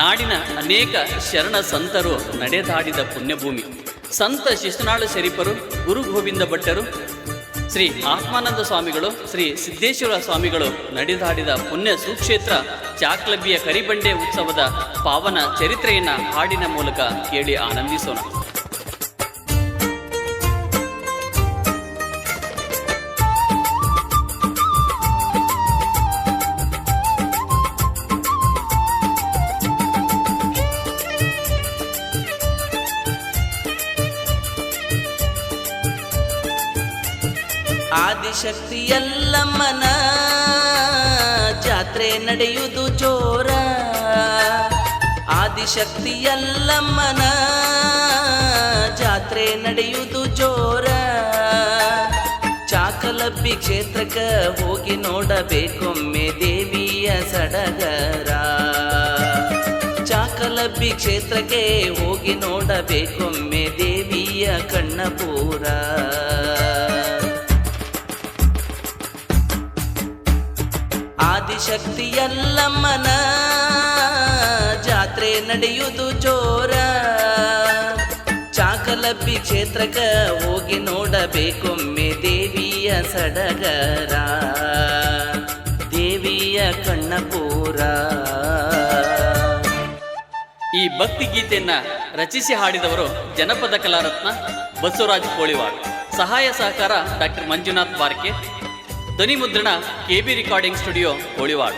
ನಾಡಿನ ಅನೇಕ ಶರಣ ಸಂತರು ನಡೆದಾಡಿದ ಪುಣ್ಯಭೂಮಿ. ಸಂತ ಶಿಶುನಾಳ ಶರೀಫರು, ಗುರು ಗೋವಿಂದ ಭಟ್ಟರು, ಶ್ರೀ ಆತ್ಮಾನಂದ ಸ್ವಾಮಿಗಳು, ಶ್ರೀ ಸಿದ್ದೇಶ್ವರ ಸ್ವಾಮಿಗಳು ನಡೆದಾಡಿದ ಪುಣ್ಯ ಸುಕ್ಷೇತ್ರ ಚಾಕ್ಲಬ್ಬಿಯ ಕರಿಬಂಡೆ ಉತ್ಸವದ ಪಾವನ ಚರಿತ್ರೆಯನ್ನ ಹಾಡಿನ ಮೂಲಕ ಕೇಳಿ ಆನಂದಿಸೋಣ. ಆದಿಶಕ್ತಿ ಎಲ್ಲಮ್ಮನ ಜಾತ್ರೆ ನಡೆಯುವುದು ಜೋರ. ಆದಿಶಕ್ತಿ ಎಲ್ಲಮ್ಮನ ಜಾತ್ರೆ ನಡೆಯುವುದು ಜೋರ. ಚಾಕಲಬ್ಬಿ ಕ್ಷೇತ್ರಕ್ಕ ಹೋಗಿ ನೋಡಬೇಕೊಮ್ಮೆ ದೇವಿಯ ಸಡಗರ. ಚಾಕಲಬ್ಬಿ ಕ್ಷೇತ್ರಕ್ಕೆ ಹೋಗಿ ನೋಡಬೇಕೊಮ್ಮೆ ದೇವಿಯ ಕಣ್ಣಪೂರ. ಆದಿಶಕ್ತಿ ಎಲ್ಲಮ್ಮನ ಜಾತ್ರೆ ನಡೆಯುವುದು ಜೋರ. ಚಾಕಲಬ್ಬಿ ಕ್ಷೇತ್ರಕ ಹೋಗಿ ನೋಡಬೇಕೊಮ್ಮೆ ದೇವಿಯ ಸಡಗರ. ದೇವಿಯ ಕಣ್ಣಪೂರ ಈ ಭಕ್ತಿ ಗೀತೆಯನ್ನ ರಚಿಸಿ ಹಾಡಿದವರು ಜನಪದ ಕಲಾರತ್ನ ಬಸವರಾಜ್ ಕೋಳಿವಾಡ್. ಸಹಾಯ ಸಹಕಾರ ಡಾಕ್ಟರ್ ಮಂಜುನಾಥ್ ಬಾರ್ಕೆ. ಧ್ವನಿ ಮುದ್ರಣ ಕೆಬಿ ರೆಕಾರ್ಡಿಂಗ್ ಸ್ಟುಡಿಯೋ ಕೋಳಿವಾಡ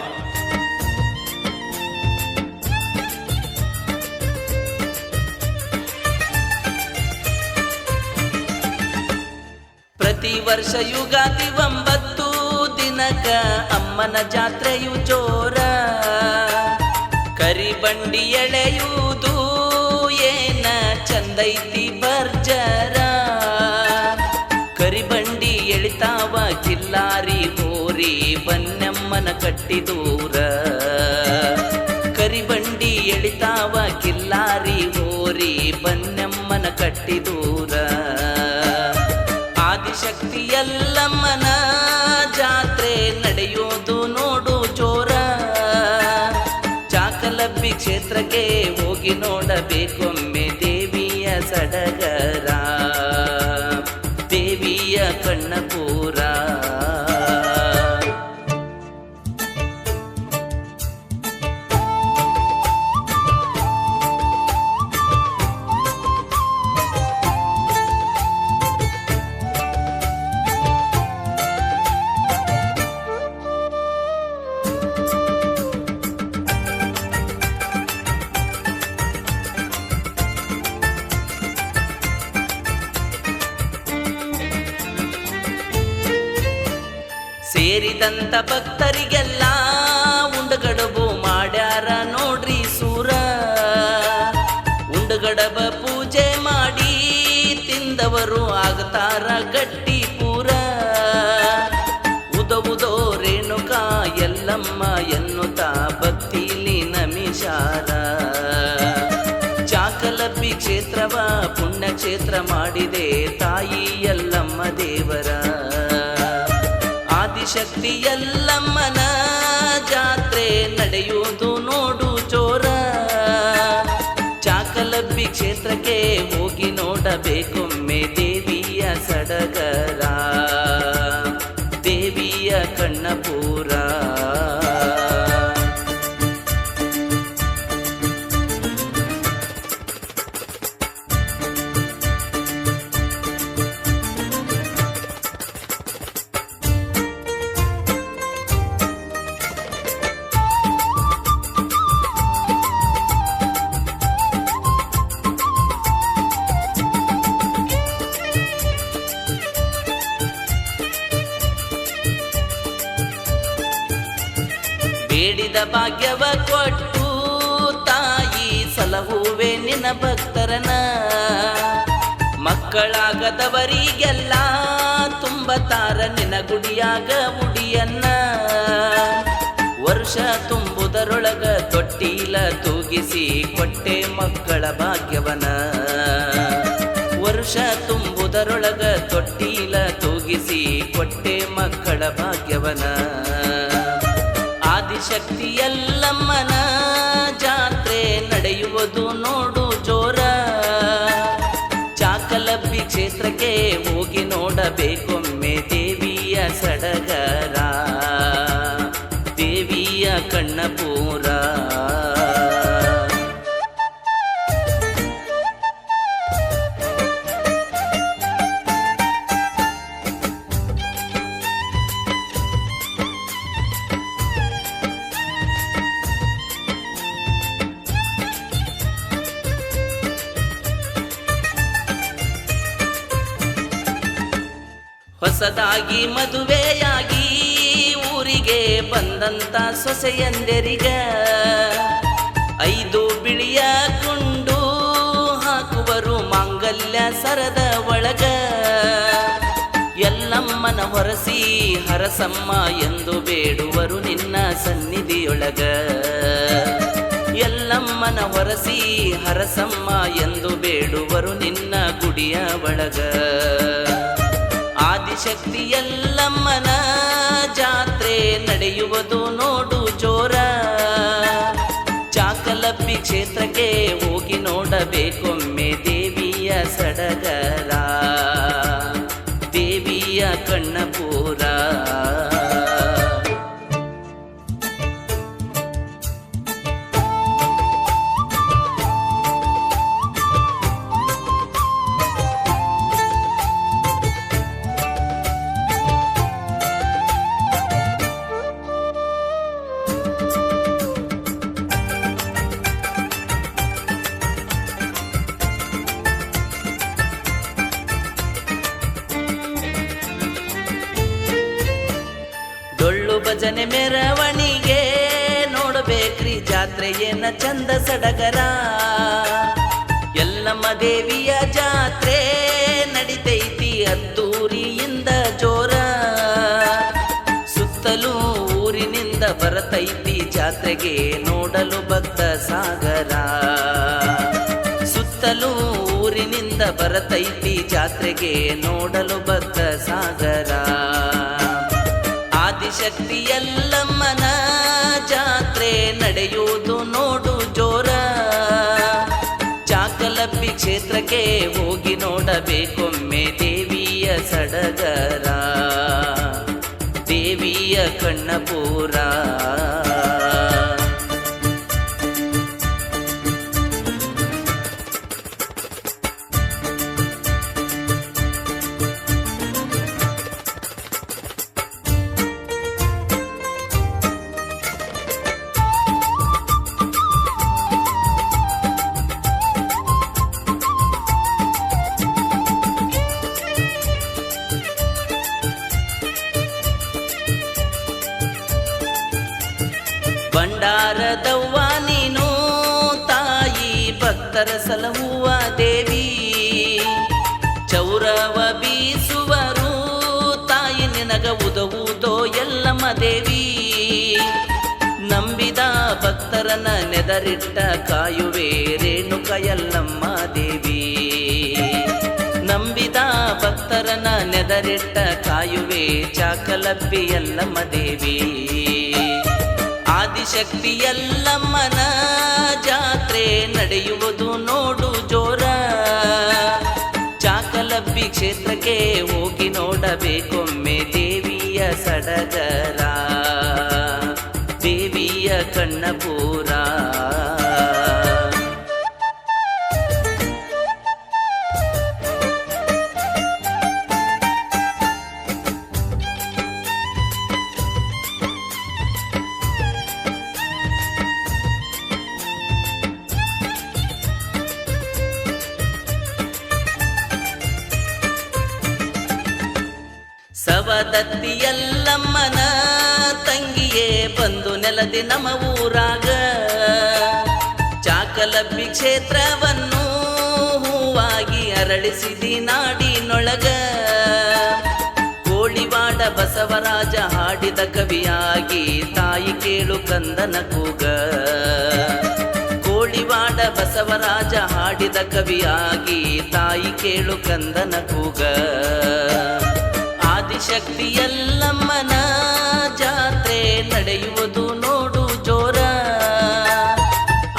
ಪ್ರತಿ ವರ್ಷ ಯುಗಾದಿ ಒಂಬತ್ತು ದಿನಕ ಅಮ್ಮನ ಜಾತ್ರೆಯು ಜೋರ. ಕರಿಬಂಡಿ ಎಳೆಯುವುದು ಏನ ಚಂದೈತಿ ಬರ್ಜರ ಬನ್ನಮ್ಮನ ಕಟ್ಟಿದೂರ ಕರಿಬಂಡಿ ಎಳಿತಾವ ಕಿಲ್ಲಾರಿ ಹೋರಿ ಬನ್ನಮ್ಮನ ಕಟ್ಟಿದೂರ ಆದಿಶಕ್ತಿ ಎಲ್ಲಮ್ಮನ ಜಾತ್ರೆ ನಡೆಯೋದು ನೋಡು ಚೋರ ಚಾಕಲಬ್ಬಿ ಕ್ಷೇತ್ರಕ್ಕೆ ಹೋಗಿ ನೋಡಬೇಕೊಮ್ಮೆ ಸೇರಿದಂತ ಭಕ್ತರಿಗೆಲ್ಲ ಉಂಡಗಡಬು ಮಾಡ್ಯಾರ ನೋಡ್ರಿ ಸೂರ. ಉಂಡಗಡಬ ಪೂಜೆ ಮಾಡಿ ತಿಂದವರು ಆಗ್ತಾರ ಗಟ್ಟಿ ಪೂರ. ಉದವುದೋ ಉದೋ ರೇಣುಕಾ ಎಲ್ಲಮ್ಮ ಎನ್ನುತ್ತಾ ಭಕ್ತಿಲಿ ನಮಿಷಾರ. ಚಾಕಲಪ್ಪಿ ಕ್ಷೇತ್ರವ ಪುಣ್ಯ ಕ್ಷೇತ್ರ ಮಾಡಿದೆ ತಾಯಿ ಎಲ್ಲಮ್ಮ ದೇವರ. ಆದಿಶಕ್ತಿ ಎಲ್ಲಮ್ಮನ ಜಾತ್ರೆ ನಡೆಯುವುದು ನೋಡು ಚೋರ. ಚಾಕಲಬ್ಬಿ ಕ್ಷೇತ್ರಕ್ಕೆ ಹೋಗಿ ನೋಡಬೇಕೊಮ್ಮೆ ದೇವಿಯ ಸಡಗರ. ದೇವಿಯ ಕಣ್ಣಪೂರ ಬೇಡಿದ ಭಾಗ್ಯವ ಕೊಟ್ಟು ತಾಯಿ ಸಲಹುವೆ ನಿನ್ನ ಭಕ್ತರನ ಮಕ್ಕಳಾಗದವರಿಗೆಲ್ಲ ತುಂಬತಾರ ನಿನ್ನ ಗುಡಿಯಾಗ ಉಡಿಯನ್ನ. ವರ್ಷ ತುಂಬುದರೊಳಗ ತೊಟ್ಟಿಲ ತೂಗಿಸಿ ಕೊಟ್ಟೆ ಮಕ್ಕಳ ಭಾಗ್ಯವನ ವರ್ಷ ತುಂಬುದರೊಳಗ ತೊಟ್ಟಿಲ ತೂಗಿಸಿ ಕೊಟ್ಟೆ ಮಕ್ಕಳ ಭಾಗ್ಯವನ ಶಕ್ತಿಯಲ್ಲಮ್ಮನ ಜಾತ್ರೆ ನಡೆಯುವುದು ನೋಡು ಜೋರ. ಚಾಕಲಬ್ಬಿ ಕ್ಷೇತ್ರಕ್ಕೆ ಹೋಗಿ ನೋಡಬೇಕೊಮ್ಮೆ ದೇವಿಯ ಸಡಗರ. ದೇವಿಯ ಕಣ್ಣಪೂರ ಹೊಸದಾಗಿ ಮದುವೆಯಾಗಿ ಊರಿಗೆ ಬಂದಂತ ಸೊಸೆಯಂದೆರಿಗ ಐದು ಬಿಳಿಯ ಕುಂಡು ಹಾಕುವರು ಮಾಂಗಲ್ಯ ಸರದ ಒಳಗ. ಎಲ್ಲಮ್ಮನ ಹೊರಸಿ ಹರಸಮ್ಮ ಎಂದು ಬೇಡುವರು ನಿನ್ನ ಸನ್ನಿಧಿಯೊಳಗ. ಎಲ್ಲಮ್ಮನ ಹೊರಸಿ ಹರಸಮ್ಮ ಎಂದು ಬೇಡುವರು ನಿನ್ನ ಗುಡಿಯ ಒಳಗ. ಆದಿಶಕ್ತಿ ಎಲ್ಲಮ್ಮನ ಜಾತ್ರೆ ನಡೆಯುವುದು ನೋಡು ಜೋರ. ಚಾಕಲಪ್ಪಿ ಕ್ಷೇತ್ರಕ್ಕೆ ಹೋಗಿ ನೋಡಬೇಕೊಮ್ಮೆ ದೇವಿಯ ಸಡಗರ. ಭಜನೆ ಮೆರವಣಿಗೆ ನೋಡಬೇಕ್ರಿ ಜಾತ್ರೆ ಏನ ಚಂದ ಸಡಗರ. ಎಲ್ಲಮ್ಮ ದೇವಿಯ ಜಾತ್ರೆ ನಡಿತೈತಿ ಅದ್ದೂರಿಯಿಂದ ಜೋರ. ಸುತ್ತಲೂ ಊರಿನಿಂದ ಬರತೈತಿ ಜಾತ್ರೆಗೆ ನೋಡಲು ಭಕ್ತ ಸಾಗರ. ಸುತ್ತಲೂ ಊರಿನಿಂದ ಬರತೈತಿ ಜಾತ್ರೆಗೆ ನೋಡಲು ಭಕ್ತ ಸಾಗರ. ಆದಿಶಕ್ತಿ ಎಲ್ಲಮ್ಮನ ಜಾತ್ರೆ ನಡೆಯುವುದು ನೋಡು ಜೋರ. ಚಾಕಲಪ್ಪಿ ಕ್ಷೇತ್ರಕ್ಕೆ ಹೋಗಿ ನೋಡಬೇಕೊಮ್ಮೆ ದೇವಿಯ ಸಡಗರ. ದೇವಿಯ ಕಣ್ಣಪೂರ. ಭಕ್ತರ ಸಲಹುವ ದೇವಿ. ಚೌರವ ಬೀಸುವರು, ತಾಯಿ ನಿನಗ ಉದವುದೋ ಎಲ್ಲಮ್ಮ ದೇವಿ. ನಂಬಿದ ಭಕ್ತರನ ನೆದರಿಟ್ಟ ಕಾಯುವೆ ರೇಣುಕ ಎಲ್ಲಮ್ಮ ದೇವಿ. ನಂಬಿದ ಭಕ್ತರನ ನೆದರಿಟ್ಟ ಕಾಯುವೆ ಚಾಕಲಪ್ಪಿ ಎಲ್ಲಮ್ಮ ದೇವಿ. ಆದಿಶಕ್ತಿ ಎಲ್ಲಮ್ಮನ ಜಾತ್ರೆ ನಡೆಯುವುದು ನೋಡು ಜೋರ. ಚಾಕಲಬ್ಬಿ ಕ್ಷೇತ್ರಕ್ಕೆ ಹೋಗಿ ನೋಡಬೇಕೊಮ್ಮೆ ದೇವಿಯ ಸಡಗರ ಸವದತ್ತಿ ಎಲ್ಲಮ್ಮನ ತಂಗಿಯೇ ಬಂದು ನೆಲದಿ ನಮ್ಮ ಊರಾಗ. ಚಾಕಲಬ್ಬಿ ಕ್ಷೇತ್ರವನ್ನು ಹೂವಾಗಿ ಅರಳಿಸಿದಿ ನಾಡಿನೊಳಗ ಕೋಳಿವಾಡ ಬಸವರಾಜ ಹಾಡಿದ ಕವಿಯಾಗಿ ತಾಯಿ ಕೇಳು ಕಂದನ ಕೂಗ. ಕೋಳಿವಾಡ ಬಸವರಾಜ ಹಾಡಿದ ಕವಿಯಾಗಿ ತಾಯಿ ಕೇಳು ಕಂದನ ಕೂಗ. ಆದಿಶಕ್ತಿ ಎಲ್ಲಮ್ಮನ ಜಾತ್ರೆ ನಡೆಯುವುದು ನೋಡು ಜೋರ.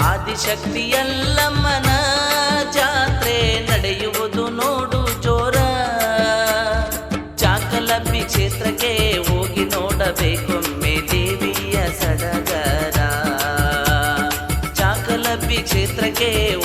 ಆದಿಶಕ್ತಿಯಲ್ಲಮ್ಮನ ಜಾತ್ರೆ ನಡೆಯುವುದು ನೋಡು ಜೋರ. ಚಾಕಲಬ್ಬಿ ಕ್ಷೇತ್ರಕ್ಕೆ ಹೋಗಿ ನೋಡಬೇಕೊಮ್ಮೆ ದೇವಿಯ ಸಡಗರ. ಚಾಕಲಬ್ಬಿ ಕ್ಷೇತ್ರಕ್ಕೆ